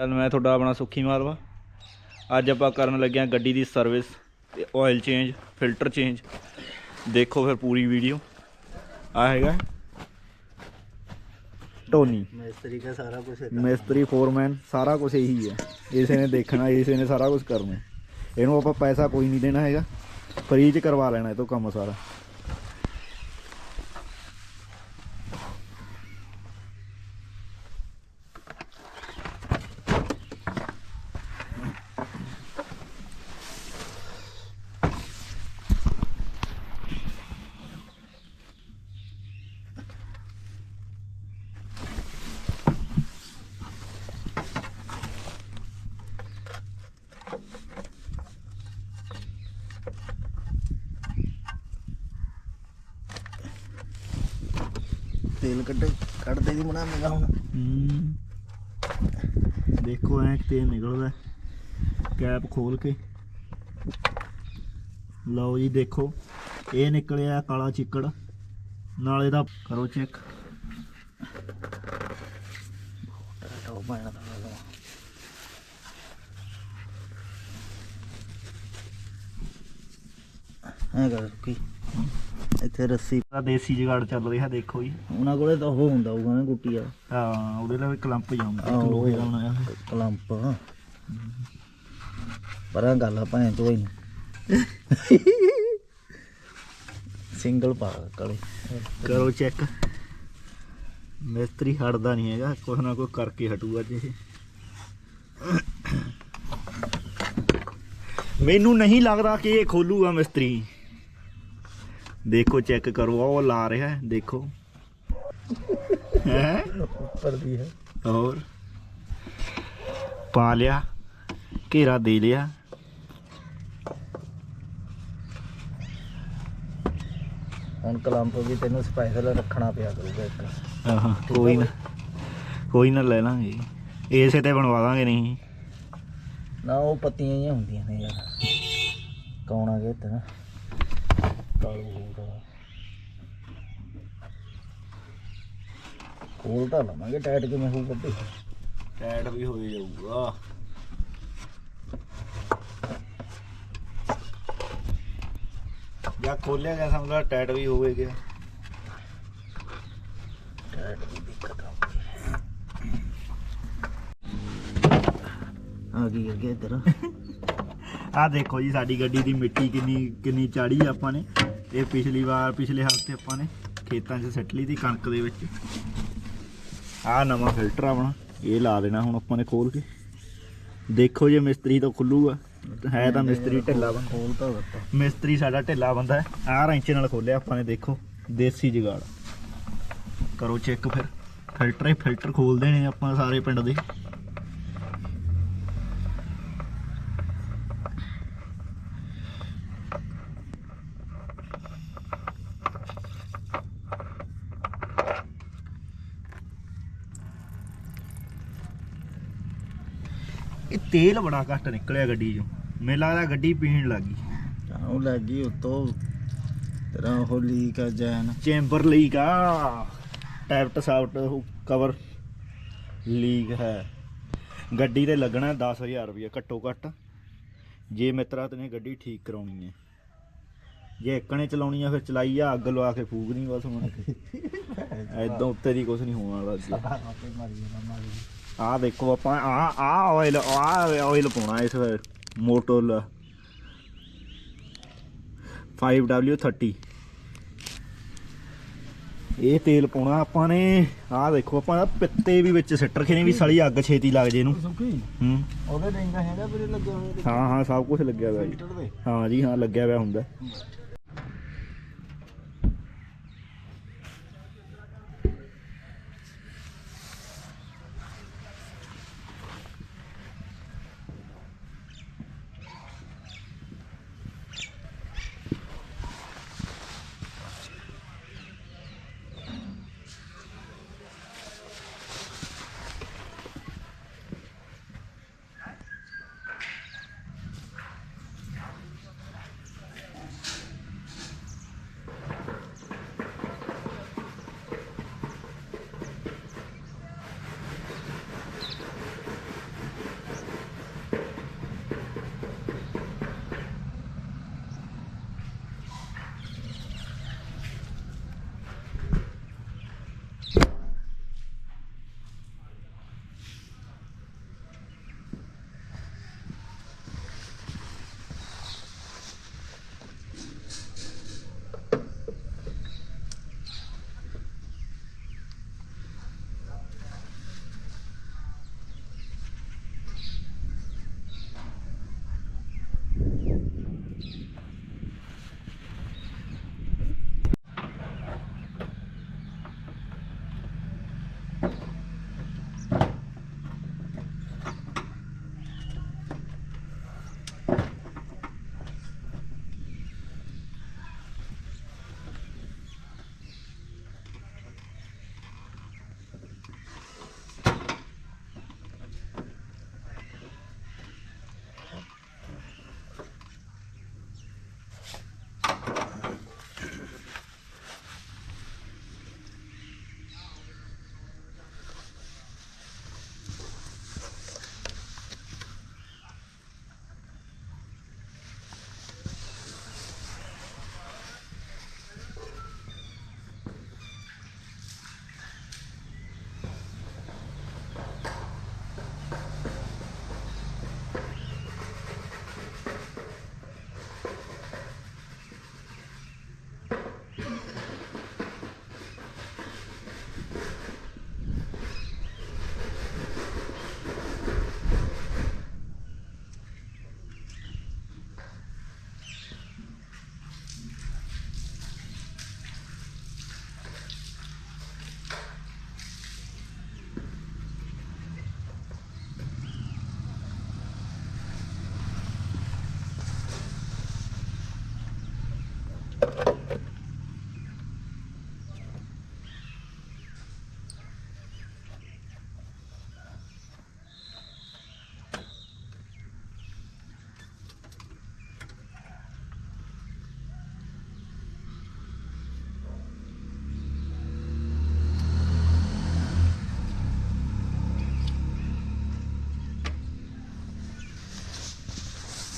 ਚੱਲ ਮੈਂ ਤੁਹਾਡਾ ਆਪਣਾ ਸੁੱਖੀ ਮਾਲਵਾ ਅੱਜ ਆਪਾਂ ਕਰਨ ਲੱਗੇ ਹਾਂ ਗੱਡੀ ਦੀ ਸਰਵਿਸ ਤੇ ਆਇਲ ਚੇਂਜ ਫਿਲਟਰ ਚੇਂਜ ਦੇਖੋ ਫਿਰ ਪੂਰੀ ਵੀਡੀਓ ਆ ਹੈਗਾ ਟੋਨੀ ਮਿਸਤਰੀ ਦਾ ਸਾਰਾ ਕੁਝ ਮਿਸਤਰੀ ਫੋਰਮੈਨ ਸਾਰਾ ਕੁਝ ਇਹੀ ਹੈ। ਇਸੇ ਨੇ ਦੇਖਣਾ ਇਸੇ ਨੇ ਸਾਰਾ ਕੁਝ ਕਰਨਾ। ਇਹਨੂੰ ਆਪਾਂ ਪੈਸਾ ਕੋਈ ਨਹੀਂ ਦੇਣਾ ਹੈਗਾ। ਫ੍ਰੀ ਚ ਕਰਵਾ ਲੈਣਾ ਇਹ ਤੋਂ ਕੰਮ ਸਾਰਾ। ਤੇਲ ਕੱਢ ਕੱਢਦੇ ਦੀ ਬਣਾ ਮੇਗਾ ਹੁਣ। ਦੇਖੋ ਐ ਤੇਲ ਨਿਕਲਦਾ। ਕੈਪ ਖੋਲ ਕੇ। ਲਓ ਜੀ ਦੇਖੋ। ਇਹ ਨਿਕਲਿਆ ਕਾਲਾ ਚਿੱਕੜ। ਨਾਲ ਇਹਦਾ ਕਰੋ ਚੈੱਕ। ਟੋ ਕਰ ਕੀ ਇੱਥੇ ਰੱਸੀ ਦਾ ਦੇਸੀ ਜੁਗਾੜ ਚੱਲ ਰਿਹਾ ਦੇਖੋ ਜੀ ਉਹਨਾਂ ਕੋਲੇ ਤਾਂ ਉਹ ਹੁੰਦਾ ਹੋਊਗਾ ਨਾ ਗੁੱਟੀ ਆ ਹਾਂ ਉਹਦੇ ਨਾਲ ਕਲੰਪ ਆਹੋ। ਇੱਕ ਲੋਹੇ ਦਾ ਬਣਾਇਆ। ਕਲੰਪ ਪਰਾਂ ਗੱਲ ਆ ਭਾਂ ਤੋਂ ਹੀ ਸਿੰਗਲ ਪਾ ਕਲੇ ਕਰੋ ਚੈੱਕ ਮਿਸਤਰੀ ਹਟਦਾ ਨਹੀਂ ਹੈਗਾ ਕੁਛ ਨਾ ਕੁਛ ਕਰਕੇ ਹਟੂਗਾ ਜੇ। ਮੈਨੂੰ ਨਹੀਂ ਲੱਗਦਾ ਕਿ ਇਹ ਖੋਲੂਗਾ ਮਿਸਤਰੀ ਦੇਖੋ ਚੈੱਕ ਕਰੋ ਉਹ ਲਾ ਰਿਹਾ ਹੈ, ਦੇਖੋ। ਹੈ? ਉੱਪਰ ਦੀ ਹੈ। ਹੋਰ? ਪਾ ਲਿਆ ਘੇਰਾ ਦੇ ਲਿਆ। ਹੁਣ ਕਲੰਪ ਵੀ ਤੈਨੂੰ ਸਪੈਸ਼ਲ ਰੱਖਣਾ ਪਿਆ ਕਰੂਗਾ ਇੱਕ। ਆਹਾਂ ਕੋਈ ਨਾ। ਕੋਈ ਨਾ ਲੈ ਲਾਂਗੇ। ਇਸੇ ਤੇ ਬਣਵਾ ਦਾਂਗੇ ਨਹੀਂ। ਨਾ ਉਹ ਪੱਤੀਆਂ ਹੀ ਹੁੰਦੀਆਂ ਨੇ ਯਾਰ। ਕੌਣ ਆ ਗਿਆ ਨਾ ਕਾਲੂ ਹੋਊਗਾ ਕੋਲ ਤਾਂ ਲਵਾਂਗੇ ਟਾਈਟ ਕਿਵੇਂ ਹੋਊ ਗੱਡੀ ਟੈਟ ਵੀ ਹੋ ਜਾਊਗਾ। ਜਾਂ ਖੋਲਿਆ ਗਿਆ ਸਮਝਦਾ ਟੈਟ ਵੀ ਹੋਵੇ ਗਿਆ। ਟਾਈਟ ਦੀ ਦਿੱਕਤ ਆਉਂਦੀ ਆ ਗਈ ਅੱਗੇ ਇੱਧਰ। ਆਹ ਦੇਖੋ ਜੀ ਸਾਡੀ ਗੱਡੀ ਦੀ ਮਿੱਟੀ ਕਿੰਨੀ ਕਿੰਨੀ ਚਾੜੀ ਆਪਾਂ ਨੇ। ਇਹ ਪਿਛਲੀ ਵਾਰ ਪਿਛਲੇ ਹਫ਼ਤੇ ਆਪਾਂ ਨੇ ਖੇਤਾਂ 'ਚ ਸੱਟ ਲਈ ਦੀ ਕਣਕ ਦੇ ਵਿੱਚ। ਆਹ ਨਵਾਂ ਫਿਲਟਰ ਆਪਣਾ। ਇਹ ਲਾ ਦੇਣਾ ਹੁਣ ਆਪਾਂ ਨੇ ਖੋਲ ਕੇ। ਦੇਖੋ ਜੇ ਮਿਸਤਰੀ ਤੋਂ ਖੁੱਲੂਗਾ। ਹੈ ਤਾਂ ਮਿਸਤਰੀ ਢਿੱਲਾ ਬੰਦਾ। ਖੋਲ ਤਾਂ ਦਿੱਤਾ। ਮਿਸਤਰੀ ਸਾਡਾ ਢਿੱਲਾ ਬੰਦਾ ਹੈ। ਆਹ ਰੈਂਚ ਨਾਲ ਖੋਲਿਆ ਆਪਾਂ ਨੇ ਦੇਖੋ। ਦੇਸੀ ਜੁਗਾੜ। ਕਰੋ ਚੈੱਕ ਫਿਰ। ਫਿਲਟਰ ਹੀ ਫਿਲਟਰ ਖੋਲਦੇ ਨੇ ਆਪਾਂ ਸਾਰੇ ਪਿੰਡ ਦੇ। ਇਹ ਤੇਲ ਬੜਾ ਘੱਟ ਨਿਕਲਿਆ ਗੱਡੀ 'ਚੋਂ। ਮੈਨੂੰ ਲੱਗਦਾ ਗੱਡੀ ਪੀਣ ਲੱਗੀ ਉਹ ਲੱਗੀ ਉਤੋਂ। ਤੇਰਾ ਉਹ ਲੀਕ ਆ ਜੈਨ। ਚੈਂਬਰ ਲੀਕ ਆ। ਟੈਪਟ ਸਾਫਟ ਕਵਰ ਲੀਕ ਹੈ। ਗੱਡੀ ਤੇ ਲੱਗਣਾ 10000 ਰੁਪਏ ਘੱਟੋ ਘੱਟ। ਜੇ ਮਿੱਤਰਾ ਤਨੇ ਗੱਡੀ ਠੀਕ ਕਰਾਉਣੀ ਹੈ। ਜੇ ਇੱਕਣੇ ਚਲਾਉਣੀ ਆ ਫਿਰ ਚਲਾਈ ਆ ਅੱਗ ਲਵਾ ਕੇ ਫੂਕ ਨਹੀਂ ਬਸ ਹੁਣ। ਐਦਾਂ ਉੱਤੇ ਦੀ ਕੁਝ ਨਹੀਂ ਹੋਣ ਵਾਲਾ ਜੀ ਆਹ ਦੇਖੋ ਆਪਾਂ ਆ ਆ ਆਇਲ ਆ ਆਇਲ ਪਾਉਣਾ ਇਸ ਮੋਟੋਲ 5W30 ਇਹ ਤੇਲ ਪਾਉਣਾ ਆਪਾਂ ਨੇ ਆਹ ਦੇਖੋ ਆਪਾਂ ਪਿੱਤੇ ਵੀ ਵਿੱਚ ਸਿੱਟ ਰਖੇ ਨੇ ਵੀ ਸਲੀ ਅੱਗ ਛੇਤੀ ਲੱਗ ਜੇ ਇਹਨੂੰ। ਹੂੰ। ਉਹਦੇ ਰਿੰਗਾ ਹੈਗਾ ਵੀਰੇ ਲੱਗੇ ਹੋਏ ਤੇ ਹਾਂ ਹਾਂ ਸਭ ਕੁਝ ਲੱਗਿਆ ਹੋਇਆ ਜੀ। ਹਾਂ ਜੀ ਹਾਂ ਲੱਗਿਆ ਹੋਇਆ ਹੁੰਦਾ।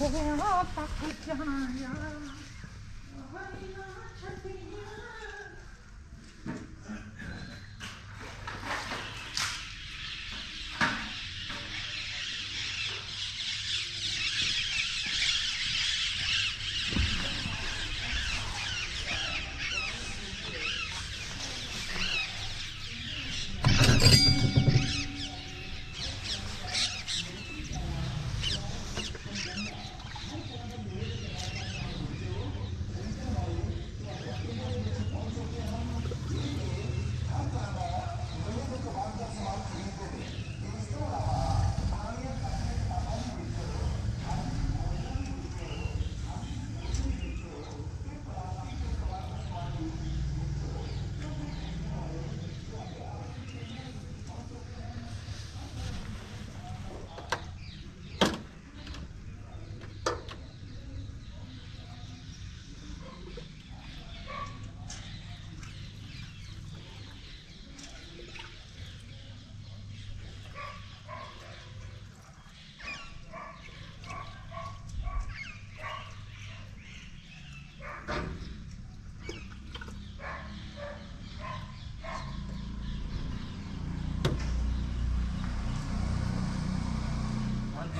ਹਾਂਜੀ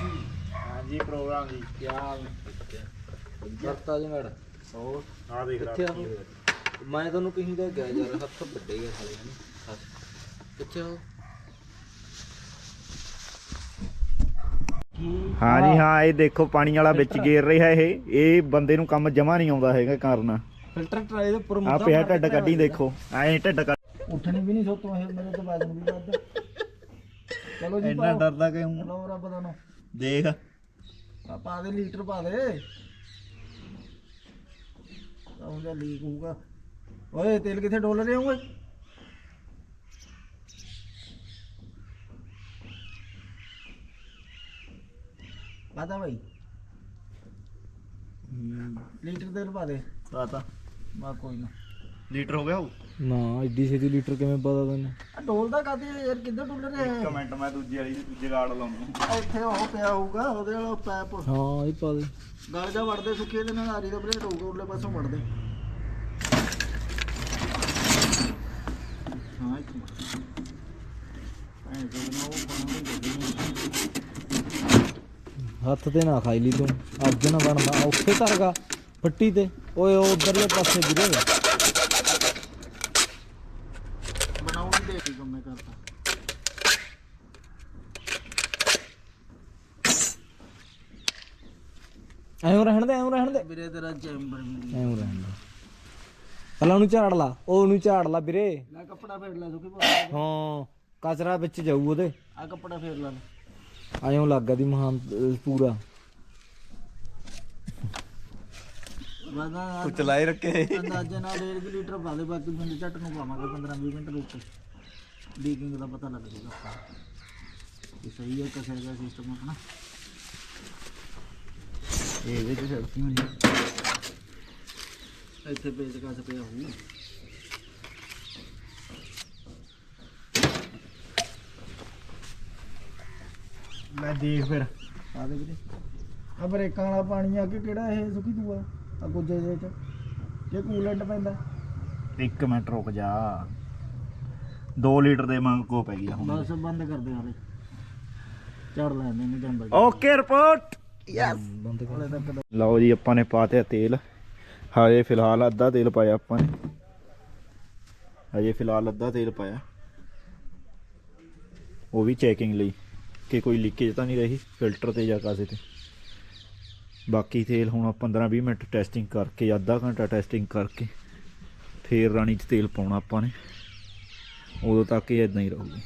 ਹਾਂਜੀ ਪ੍ਰੋਗਰਾਮ ਜੀ ਕੀ ਹਾਲ? ਕਰਤਾ ਜੀ ਮੈਡ ਹੋਰ? ਆ ਦੇਖ ਕਿੱਥੇ ਆ ਉਹ? ਮੈਂ ਤੁਹਾਨੂੰ ਕਹੀਂ ਦਾ ਗਿਆ ਯਾਰ ਹੱਥ ਵੱਡੇ ਗਏ ਸਾਲੇ ਨੇ ਹੱਥ। ਕਿੱਥੇ ਹੋ ਕੀ ਹਾਂਜੀ ਹਾਂ ਇਹ ਦੇਖੋ ਪਾਣੀ ਵਾਲਾ ਵਿੱਚ ਗੇਰ ਰਿਹਾ ਇਹ। ਇਹ ਬੰਦੇ ਨੂੰ ਕੰਮ ਜਮਾ ਨਹੀਂ ਆਉਂਦਾ ਹੈਗਾ ਕਰਨਾ। ਫਿਲਟਰ ਟਰਾਈ ਦੇ ਉੱਪਰ ਆ ਪਿਆ ਢੱਡ ਕੱਢੀ ਦੇਖੋ। ਐ ਢੱਡ ਕੱਢ ਉੱਠਣੀ ਵੀ ਨਹੀਂ ਸੋਤੋਂ ਇਹ ਮੇਰੇ ਤੋਂ ਵਜਨ ਵੀ ਵੱਧ। ਚਲੋ ਜੀ ਇੰਨਾ ਪਾਓ। ਡਰਦਾ ਕਿਉਂ? ਚਲੋ ਰੱਬ ਦਾ ਨੂੰ ਦੇਖ। ਆ ਪਾ ਦੇ ਲੀਟਰ ਪਾ ਦੇ। ਆਉਂਦਾ ਲੀਕ ਹੋਊਗਾ। ਓਏ ਤੇਲ ਕਿੱਥੇ ਡੋਲ ਰਹੇ ਹੋਗੇ ਪਾਦਾ ਭਾਈ ਲੀਟਰ ਤੇਲ ਪਾ ਦੇ। ਆਤਾ ਮਾ ਕੋਈ ਨਾ। ਲੀਟਰ ਹੋ ਗਿਆ ਉਹ ਨਾ ਐਡੀ ਛੇਤੀ ਲੀਟਰ ਕਿਵੇਂ ਪਤਾ ਤੈਨੂੰ? ਡੋਲਦਾ ਕਾਦੇ ਯਾਰ? ਕਿੱਧਰ ਡੋਲ ਰਿਹਾ ਇੱਕ ਹੈ ਮਿੰਟ ਮੈਂ ਦੂਜੀ ਵਾਲੀ ਜਗਾੜ ਲਾਉਂਦਾ। ਇੱਥੇ ਉਹ ਪਿਆ ਹੋਊਗਾ ਉਹਦੇ ਵਾਲਾ ਪੈਪ। ਹਾਂ ਇਹ ਪਾ ਦੇ। ਗਲ ਜਾ ਵੜਦੇ ਸੁੱਕੇ ਦੇ ਨਾਲ ਆਰੀ ਦਾ ਪਲੇਟ ਹੋਊਗਾ ਉਰਲੇ ਪਾਸੋਂ ਵੜਦੇ। ਹਾਂ ਇੱਕ ਮਿੰਟ। ਐਂ ਜਦੋਂ ਉਹ ਬਣਾਉਂਦੇ ਗੱਡੀ ਹੱਥ ਤੇ ਨਾ ਖਾਈ ਲਈ ਤੂੰ। ਅੱਜ ਨਾ ਬਣਦਾ ਉੱਥੇ ਧਰਗਾ ਫੱਟੀ ਤੇ। ਓਏ ਉਹ ਉਧਰਲੇ ਪਾਸੇ ਵੀਰੇ ਬਣਾਉਣ ਦੇ ਕੀ ਕੰਮ ਮੈਂ ਕਰਤਾ ਐਂ ਰਹਿਣ ਦੇ ਐਂ ਰਹਿਣ ਦੇ। ਵੀਰੇ ਤੇਰਾ ਚੈਂਬਰ ਵੀ ਐਂ ਰਹਿਣ ਦੇ। ਪਹਿਲਾਂ ਉਹਨੂੰ ਝਾੜ ਲਾ ਉਹ ਉਹਨੂੰ ਝਾੜ ਲਾ ਵੀਰੇ। ਲੈ ਕੱਪੜਾ ਫੇਰ ਲੈ ਸੁੱਕੀ ਹਾਂ ਕਚਰਾ ਵਿੱਚ ਜਾਊ ਉਹਦੇ। ਆ ਕੱਪੜਾ ਫੇਰ ਲੈ ਐਂ ਲੱਗਾ ਦੀ ਮਹਾਨ ਪੂਰਾ। ਵਾਦਾ ਚਲਾਈ ਰੱਖੇ। ਅੰਦਾਜ਼ੇ ਨਾਲ 1.5 ਲੀਟਰ ਪਾ ਦੇ ਬਾਕੀ ਪਿੰਡ ਝੱਟ ਨੂੰ ਪਾਵਾਂਗੇ 15 20 ਮਿੰਟ ਰੁਕ ਕੇ ਲੀਕਿੰਗ ਦਾ ਪਤਾ ਲੱਗ ਜੂਗਾ ਆਪਾਂ ਇਹ ਸਹੀ ਹੈ ਕਿਸੇ ਦਾ ਸਿਸਟਮ ਆਪਣਾ ਇਹ ਵਿੱਚ ਛੜਤੀ ਮੈਨੂੰ ਇੱਥੇ ਪੇਜ ਕਸ ਪਿਆ ਹੋਊ ਲੈ ਦੇਖ ਫਿਰ। ਆ ਦੇ। ਵੀਰੇ ਆ ਬ੍ਰੇਕਾਂ ਵਾਲਾ ਪਾਣੀ ਆ ਕਿ ਕਿਹੜਾ ਇਹ ਸੁੱਕੀ ਦੂਆ? ਆ ਗੁੱਜੇ ਦੇ ਚ ਜੇ ਕੂਲੈਂਟ ਪੈਂਦਾ। ਇੱਕ ਮਿੰਟ ਰੁਕ ਜਾ। 2 ਲੀਟਰ ਦੇ ਮੰਗ ਕੋ ਪੈ ਗਿਆ ਹੁਣ। ਬਸ ਬੰਦ ਕਰ ਦੇ ਹਾਲੇ ਚੜ ਲੈਂਦੇ ਨੇ ਜੰਬਲ ਓਕੇ ਰਿਪੋਰਟ। ਬੰਦ ਲਓ ਜੀ, ਆਪਾਂ ਨੇ ਪਾਤਿਆ ਤੇਲ। ਹਜੇ ਫਿਲਹਾਲ ਅੱਧਾ ਤੇਲ ਪਾਇਆ ਆਪਾਂ ਨੇ। ਹਜੇ ਫਿਲਹਾਲ ਅੱਧਾ ਤੇਲ ਪਾਇਆ। ਉਹ ਵੀ ਚੈਕਿੰਗ ਲਈ, ਕਿ ਕੋਈ ਲੀਕੇਜ ਤਾਂ ਨਹੀਂ ਰਹੀ ਫਿਲਟਰ ਤੇ ਜਾਂ ਕਾਸੇ ਤੇ। ਬਾਕੀ ਤੇਲ ਹੁਣ 15-20 ਮਿੰਟ ਟੈਸਟਿੰਗ ਕਰਕੇ, ਅੱਧਾ ਘੰਟਾ ਟੈਸਟਿੰਗ ਕਰਕੇ, ਫੇਰ ਰਾਣੀ ਚ ਤੇਲ ਪਾਉਣਾ ਆਪਾਂ ਨੇ। ਉਦੋਂ ਤੱਕ ਇਹ ਇਦਾਂ ਹੀ ਰਹੂਗੀ।